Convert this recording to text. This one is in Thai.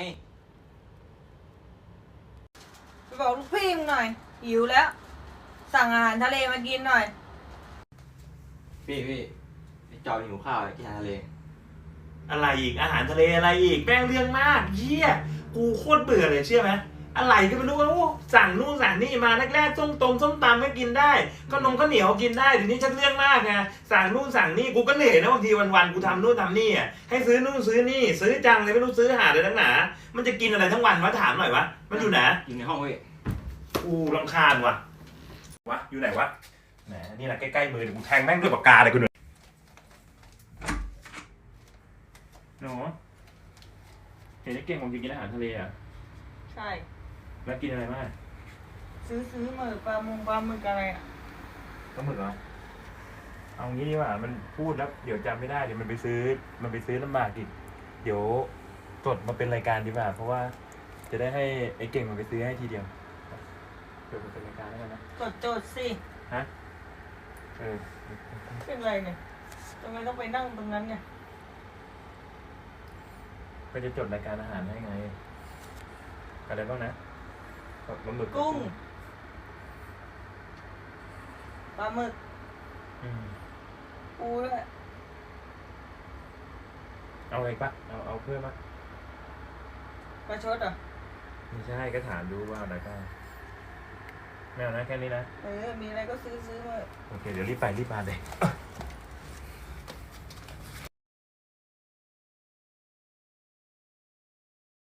ไปบอกลูกพี่มึงหน่อย หิวแล้ว สั่งอาหารทะเลมากินหน่อย พี่พี่ไจอมหิวข้าวกินอาหารทะเลอะไรอีกอาหารทะเลอะไรอีกแม่งเรื่องมากเฮียกูโคตรเบื่อเลยเชื่อไหม อะไรก็ไม่รู้ว่าโอ้สั่งนู่นสั่งนี่มาแรกๆส้มตรงส้มตำก็กินได้ก็นมข้าวเหนียวกินได้เดี๋ยวนี้ชักเรื่องมากไงสั่งนู่นสั่งนี่กูก็เหนื่อยนะบางทีวันๆกูทำนู่นทำนี่อะให้ซื้อนู่นซื้อนี่ ซื้อจังเลยไม่รู้ซื้อหาเลยทั้งหนา มันจะกินอะไรทั้งวันวะถามหน่อยวะมันอยู่ไหนอยู่ในห้องเว้ยกูรำคาญว่ะวะอยู่ไหนวะแหมนี่แหละใกล้ๆมือเดี๋ยวกูแทงแม่งด้วยปากกาเลยกูเหนื่อยหนูเห็นไอ้เก่งผมจะกินอาหารทะเลอะใช่ แล้วกินอะไรมากซื้อซื้อมือปลามุงปลาหมึกอะไรอะก็หมึกเหรอเอางี้ดีกว่ามันพูดแล้ว เดี๋ยวจำไม่ได้เดี๋ยวมันไปซื้อ มันไปซื้อลำบากอีกเดี๋ยวจดมาเป็นรายการดีกว่า เพราะว่าจะได้ให้ไอ้เก่งมันไปซื้อให้ทีเดียวจดมาเป็นรายการแล้วกันนะจดจดสิฮะเออเป็นไรเนี่ยทำไมต้องไปนั่งตรงนั้นเนี่ยก็จะจดรายการอาหารให้ไงอะไรบ้างนะ ปลาหมึกกุ้งปลาหมึกอืมปูด้วยเอาอะไรปะเอาเอาเพิ่มปะปลาชดเหรอะไม่ใช่ก็ถามดูว่าอะไรบ้างไม่เอานะแค่นี้นะ เออมีอะไรก็ซื้อซื้อมา โอเค เดี๋ยวรีบไปรีบมาเลย